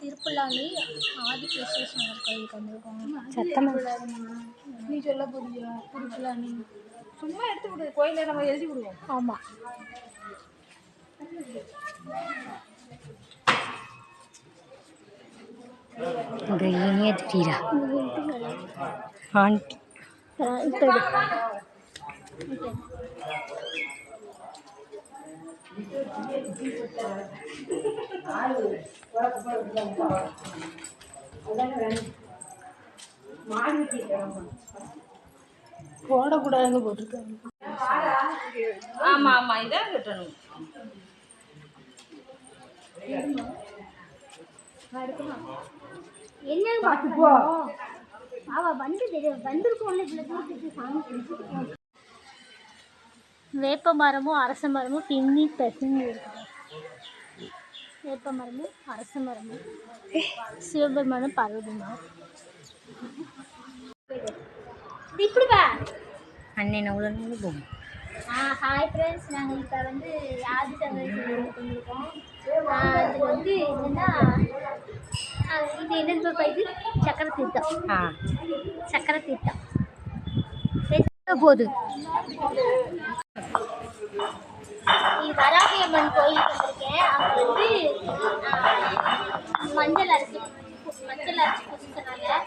திருப்புல்லானி ஆதிகேஸ்வரர் கோயிலுக்கு வந்திருக்கோம். சத்தமாக நீ சொல்ல போறியா? திருப்பலானி சும்மா எடுத்து விடு. கோயிலில் நம்ம எழுதி விடுவோம். ஆமாம் இங்கே இனிய திடீரா ஆண்டி. இப்போ போடக்கூடாதுன்னு போட்டிருக்காங்க. ஆமாம் ஆமாம் இதான் கட்டணும் என்னன்னு பார்த்துப்போ அவ வந்து தெரியும் வந்திருக்கோம்ல இவ்வளோ தூரத்துக்கு சாமி கும்பிட்டு. வேப்ப மரமும் அரச மரமும் பின்னி பெசஞ்சு இருக்குது வேப்ப மரமும் அரச மரமும் சிவபெருமானும் பார்வதி மரம் இப்படி வா அண்ணன் அவ்வளோ நாள் போகும் ஹாய் ஃப்ரெண்ட்ஸ் நாங்கள் இப்போ வந்து ஆதி வந்திருக்கோம். அது வந்து என்னென்னா இது என்னது பாப்பா இது சக்கர தீர்த்தம் ஆ. சக்கர தீர்த்தம் போகுது? வராகியம்மன் கோயிலுக்கு வந்திருக்கோம் అరచి కూర్చున్నాను కదా